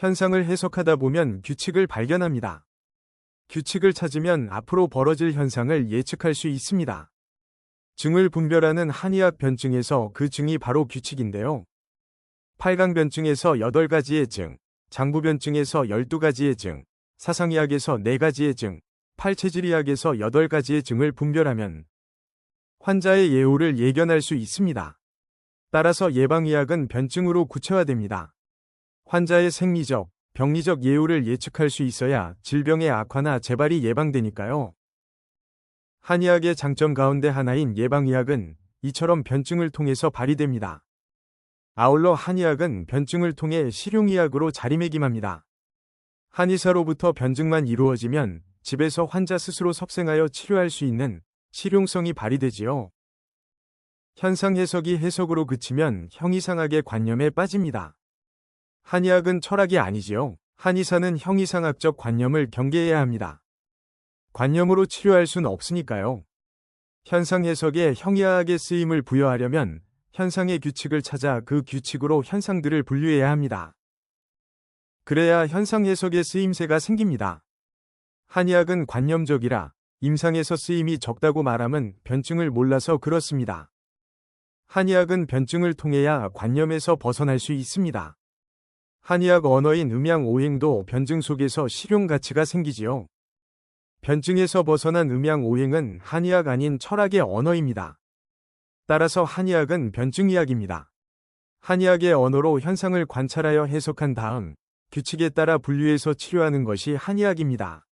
현상을 해석하다 보면 규칙을 발견합니다. 규칙을 찾으면 앞으로 벌어질 현상을 예측할 수 있습니다. 증을 분별하는 한의학 변증에서 그 증이 바로 규칙인데요. 8강 변증에서 8가지의 증, 장부 변증에서 12가지의 증, 사상의학에서 4가지의 증, 팔체질의학에서 8가지의 증을 분별하면 환자의 예후를 예견할 수 있습니다. 따라서 예방의학은 변증으로 구체화됩니다. 환자의 생리적, 병리적 예후를 예측할 수 있어야 질병의 악화나 재발이 예방되니까요. 한의학의 장점 가운데 하나인 예방의학은 이처럼 변증을 통해서 발휘됩니다. 아울러 한의학은 변증을 통해 실용의학으로 자리매김합니다. 한의사로부터 변증만 이루어지면 집에서 환자 스스로 섭생하여 치료할 수 있는 실용성이 발휘되지요. 현상 해석이 해석으로 그치면 형이상학의 관념에 빠집니다. 한의학은 철학이 아니지요. 한의사는 형이상학적 관념을 경계해야 합니다. 관념으로 치료할 순 없으니까요. 현상 해석에 형이학의 쓰임을 부여하려면 현상의 규칙을 찾아 그 규칙으로 현상들을 분류해야 합니다. 그래야 현상 해석의 쓰임새가 생깁니다. 한의학은 관념적이라 임상에서 쓰임이 적다고 말함은 변증을 몰라서 그렇습니다. 한의학은 변증을 통해야 관념에서 벗어날 수 있습니다. 한의학 언어인 음양 오행도 변증 속에서 실용 가치가 생기지요. 변증에서 벗어난 음양 오행은 한의학 아닌 철학의 언어입니다. 따라서 한의학은 변증의학입니다. 한의학의 언어로 현상을 관찰하여 해석한 다음 규칙에 따라 분류해서 치료하는 것이 한의학입니다.